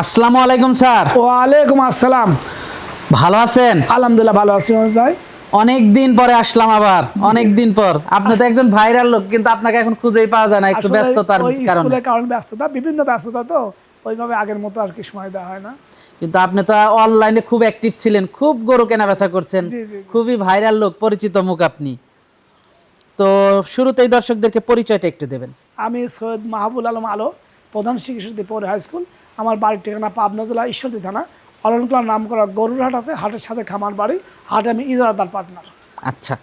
আসসালামু আলাইকুম স্যার। ওয়ালাইকুম আসসালাম। ভালো আছেন? আলহামদুলিল্লাহ ভালো আছি ভাই। অনেক দিন পরে আসলাম আবার অনেক দিন পর। আপনি তো একজন ভাইরাল লোক কিন্তু আপনাকে এখন খুঁজেই পাওয়া যায় না একটু ব্যস্ততার কারণে। স্কুলের কারণে ব্যস্ততা বিভিন্ন ব্যস্ততা তো ওইভাবে আগের মতো আর কি সময় দেওয়া হয় না। কিন্তু আপনি তো অনলাইনে খুব অ্যাক্টিভ ছিলেন খুব গরু কেনা বেচা করছেন। খুবই ভাইরাল লোক পরিচিত মুখ আপনি। তো শুরুতেই দর্শকদেরকে পরিচয়টা একটু দেবেন। আমি সৈয়দ মাহবুল আলম আলো প্রধান শিক্ষক পৌর হাই স্কুল আমার বাড়ির ঠিকানা পাবনা জেলা ঈশ্বরদী থানা। অলনকলার নাম করা গরুর হাট আছে হাটের সাথে খামার বাড়ি। হাটে আমি ইজারাদার পার্টনার। আচ্ছা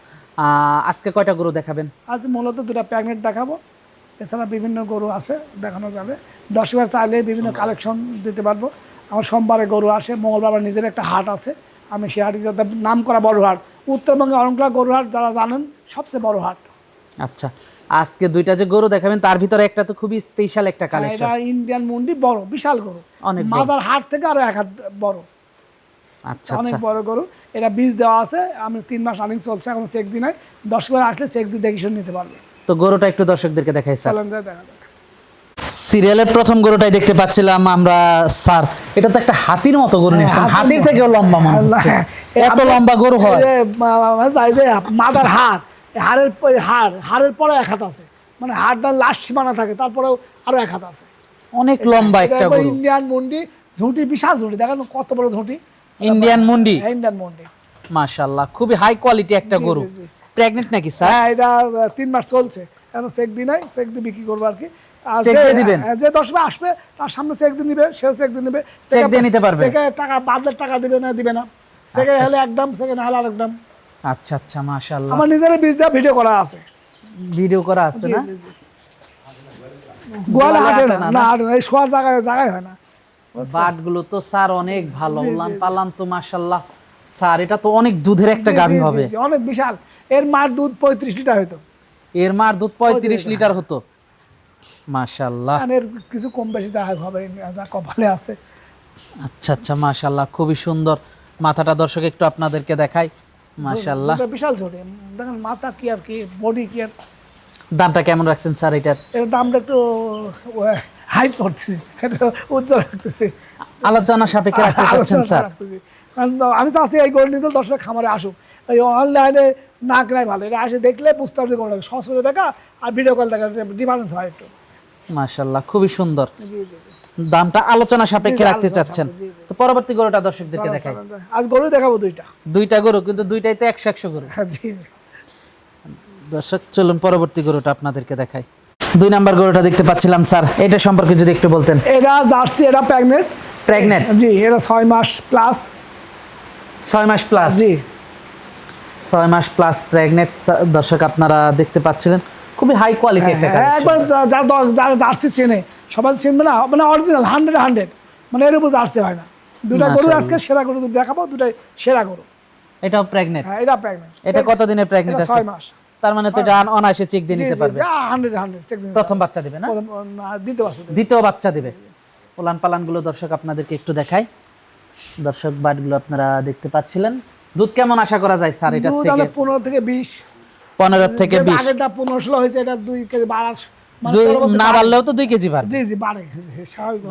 আজকে কয়টা গরু দেখাবেন? আজ মূলত দুটা প্যাগনেট দেখাবো। এছাড়া বিভিন্ন গরু আছে দেখানো যাবে। দশবার চাইলে বিভিন্ন কালেকশন দিতে পারব। আমার সোমবারে গরু আসে মঙ্গলবার নিজের একটা হাট আছে। আমি সেই হাটে যাতে নাম করা বড় হাট। উত্তরবঙ্গে অরঙ্কলা গরু হাট যারা জানেন সবচেয়ে বড় হাট। আচ্ছা আজকে দুইটা যে গরু দেখাবেন তার ভিতরে একটা তো খুবই স্পেশাল একটা কালেকশন এটা ইন্ডিয়ান মুন্ডি বড় বিশাল গরু। অনেক। মাজার হাট থেকে আরও এক হাত বড়। আচ্ছা অনেক আচ্ছা। বড় গরু। এটা বীজ দেওয়া আছে আমি তিন মাস রানিং চলছে এখন চেক দিন হয় দশ বার আসলে চেক দিয়ে দেখে শুনে নিতে পারবে। তো গরুটা একটু দর্শকদেরকে দেখাই স্যার। চলেন যাই দেখা সিরিয়ালের প্রথম গরুটাই দেখতে পাচ্ছিলাম আমরা স্যার। এটা তো একটা হাতির মতো গরু নিয়েছেন হাতির হাতির থেকেও লম্বা মনে হচ্ছে। হ্যাঁ, এত লম্বা গরু হয়। মাদার এই হাড়ের হাড় হাড়ের পরে এক হাত আছে। মানে হাড়টা লাস্ট সীমানা থাকে তারপরেও আরও এক হাত আছে। অনেক লম্বা একটা ইন্ডিয়ান মুন্ডি ঝুঁটি বিশাল ঝুঁটি দেখেন কত বড় ঝুঁটি। ইন্ডিয়ান মুন্ডি? হ্যাঁ, ইন্ডিয়ান মুন্ডি। মাশাআল্লাহ খুবই হাই কোয়ালিটি একটা গরু। প্রেগনেন্ট নাকি স্যার হ্যাঁ এটা তিন মাস চলছে। এখন চেক দিন নাই? চেক দিয়ে বিক্রি করব আর কি। চেক যে- দিয়ে দিবেন? হ্যাঁ, যে দশ বার আসবে তার সামনে চেক দিয়ে নিবে সেও চেক দিয়ে নিবে। চেক দিয়ে নিতে পারবে? টাকা বাদলের টাকা দিবে না দিবে না। চেকে আচ্ছা, হলে একদম চেকে না হলে আরেক দাম। আচ্ছা আচ্ছা মাশাআল্লাহ। আমার নিজের বীজ দেওয়া ভিডিও করা আছে। ভিডিও করা আছে না? জি হাটে না? না এই শোয়ার জায়গায় জায়গায় হয় না। বাটগুলো তো স্যার অনেক ভালো। উলান পালান তো মাশাআল্লাহ। স্যার এটা তো অনেক দুধের একটা গাভী হবে। অনেক বিশাল। এর মার দুধ পঁয়ত্রিশ লিটার হতো এর মার দুধ পঁয়ত্রিশ লিটার হতো। মাশাআল্লাহ। এর কিছু কম বেশি যা হবে যা কপালে আছে। আচ্ছা আচ্ছা মাশাআল্লাহ। খুবই সুন্দর। মাথাটা দর্শক একটু আপনাদেরকে দেখাই। মাশাআল্লাহ। বিশাল দেখেন মাথা কি আর কি বডি কি আর দামটা কেমন রাখছেন স্যার এটার? এর দামটা একটু হাইট করতেছি উজ্জ্বল রাখতেছি। আলোচনা সাপেক্ষে রাখতে চাচ্ছেন স্যার। আমি চাচ্ছি এই গরু নিতে দর্শক খামারে আসুক। এই অনলাইনে না কেনাই ভালো। এটা আসে দেখলে বুঝতে পারবে কোনো সরাসরি দেখা আর ভিডিও কল দেখা ডিফারেন্স হয় একটু। মাশাআল্লাহ খুবই সুন্দর। জি জি। দামটা আলোচনা সাপেক্ষে রাখতে চাচ্ছেন। তো পরবর্তী গরুটা দর্শকদেরকে দেখাই। আজ গরু দেখাবো দুইটা। দুইটা গরু কিন্তু দুইটাই তো একশো একশো গরু। হ্যাঁ দর্শক চলুন পরবর্তী গরুটা আপনাদেরকে দেখাই। দুই নাম্বার গরুটা দেখতে পাচ্ছিলাম স্যার। এটা সম্পর্কে যদি একটু বলতেন। এটা জার্সি এটা প্রেগনেন্ট। প্রেগনেন্ট? জি এটা ছয় মাস প্লাস। ছয় মাস প্লাস? জি। ছয় মাস প্লাস প্রেগনেন্ট দর্শক আপনারা দেখতে পাচ্ছিলেন। খুবই হাই কোয়ালিটি একটা হ্যাঁ। একবার যারা জার্সি চেনে। সবাই চিনবে না মানে অরিজিনাল হান্ড্রেড হান্ড্রেড মানে এর উপর জার্সি হয় না। দুটা গরু আজকে সেরা গরু দেখাবো দুটাই সেরা গরু। এটাও প্রেগনেন্ট হ্যাঁ এটা প্রেগনেন্ট এটা কতদিনের প্রেগনেন্ট আছে? ছয় মাস। তার মানে তো এটা অনায়াসে চেক দিয়ে নিতে পারবে। হান্ড্রেড হান্ড্রেড চেক প্রথম বাচ্চা দিবে না? দিতে পারছে দ্বিতীয় বাচ্চা দিবে। উলান পালানগুলো দর্শক আপনাদেরকে একটু দেখাই। দর্শক বাটগুলো আপনারা দেখতে পাচ্ছিলেন। দুধ কেমন আশা করা যায় স্যার? এটার দুধ থেকে আমরা পনেরো থেকে বিশ। পনেরো থেকে যেটা বিশ। আগেরটা পনেরো ষোলো হয়েছে এটা দুই কেজি বাড়ার মানে দুই পরবর্তী না বাড়লেও তো দুই কেজি বাড়বে। জি জি বাড়ে।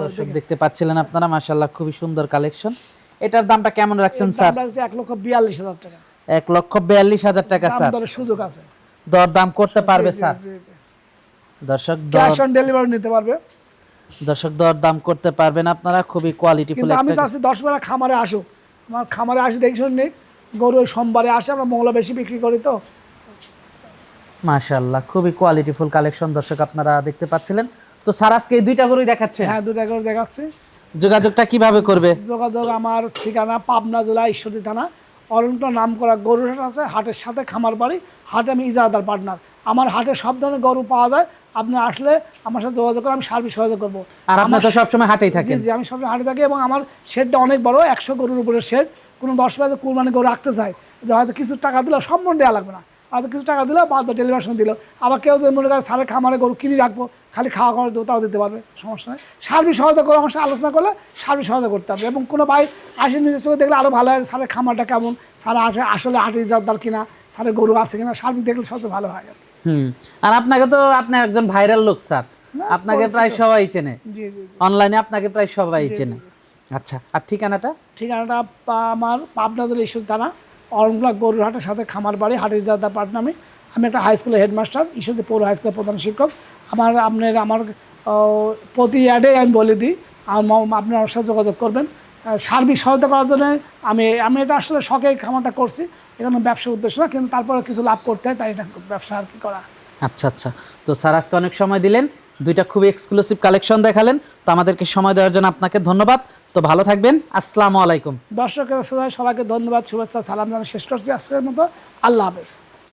দর্শক দেখতে পাচ্ছিলেন আপনারা খুবই সুন্দর কালেকশন এটার দামটা কেমন রাখছেন স্যার? এক লক্ষ বিয়াল্লিশ হাজার টাকা। এক লক্ষ বিয়াল্লিশ হাজার টাকা স্যার। সুযোগ আছে। দর দাম করতে পারবে স্যার। দর্শক ক্যাশ অন ডেলিভারি নিতে পারবে। দর্শক দর দাম করতে পারবেন আপনারা খুবই কোয়ালিটিফুল আমি চাচ্ছি দশ বেলা খামারে আসুক। আমার খামারে আসি দেখি শুনি গরু সোমবারে আসে আমরা মঙ্গলা বেশি বিক্রি করি তো। মাশাল্লাহ খুবই কোয়ালিটিফুল কালেকশন দর্শক আপনারা দেখতে পাচ্ছিলেন। তো স্যার আজকে এই দুইটা গরুই দেখাচ্ছে হ্যাঁ দুটা গরু দেখাচ্ছি। যোগাযোগটা কীভাবে করবে? যোগাযোগ আমার ঠিকানা পাবনা জেলা ঈশ্বরদী থানা। অরণ্য নাম করা গরুর হাট আছে হাটের সাথে খামার বাড়ি হাটে আমি ইজারাদার পার্টনার। আমার হাটে সব ধরনের গরু পাওয়া যায়। আপনি আসলে আমার সাথে যোগাযোগ করে আমি সার্ভিস সহযোগ করব। আর আপনার তো সবসময় হাটেই জি থাকেন। জি আমি সবসময় হাটে থাকি এবং আমার শেডটা অনেক বড় একশো গরুর উপরে শেড। কোনো দশ বাজে কুরবানি গরু রাখতে চাই যে হয়তো কিছু টাকা দিলে সম্পূর্ণ দেওয়া লাগবে না। হয়তো কিছু টাকা দিলে বাদ ডেলিভারেশন দিল। আবার কেউ যদি মনে করে সারের খামারে গরু কিনে রাখব খালি খাওয়া খাওয়া দেবো তাও দিতে পারবে সমস্যা নেই। সার্বিক সহায়তা করে আমার সাথে আলোচনা করলে সার্বিক সহায়তা করতে হবে। এবং কোনো ভাই আসে নিজের চোখে দেখলে আরও ভালো হয় সারের খামারটা কেমন সারা আসে আসলে আটের জাতদার কিনা সারের গরু আছে কিনা সার্বিক দেখলে সবচেয়ে ভালো হয় আর হুম। আর আপনাকে তো আপনি একজন ভাইরাল লোক স্যার। আপনাকে প্রায় সবাই চেনে। অনলাইনে আপনাকে প্রায় সবাই চেনে। আচ্ছা আর ঠিকানাটা? ঠিকানাটা আমার পাবনাদের ইস্যু থানা অরণগুলা গরুরহাটের সাথে খামার বাড়ি, হাটের জাদা পাটনামে আমি একটা হাই স্কুলের হেডমাস্টার ইস্যুতে পৌর হাই স্কুলের প্রধান শিক্ষক। আমার, আপনার, আমার প্রতি অ্যাডে আমি বলে দিই আপনি আমার সাথে যোগাযোগ করবেন। সার্বিক সহায়তা করার জন্য আমি আমি এটা আসলে শখে খামারটা করছি। এখানে ব্যবসার উদ্দেশ্য না, কিন্তু তারপরে কিছু লাভ করতে হয়, তাই এটা ব্যবসা আর কি করা। আচ্ছা আচ্ছা। তো স্যার, আজকে অনেক সময় দিলেন, দুইটা খুবই এক্সক্লুসিভ কালেকশন দেখালেন। তো আমাদেরকে সময় দেওয়ার জন্য আপনাকে ধন্যবাদ। তো ভালো থাকবেন। আসসালামু আলাইকুম। দর্শকের সবাইকে ধন্যবাদ, শুভেচ্ছা, সালাম জানিয়ে শেষ করছি আজকের মতো। আল্লাহ হাফেজ।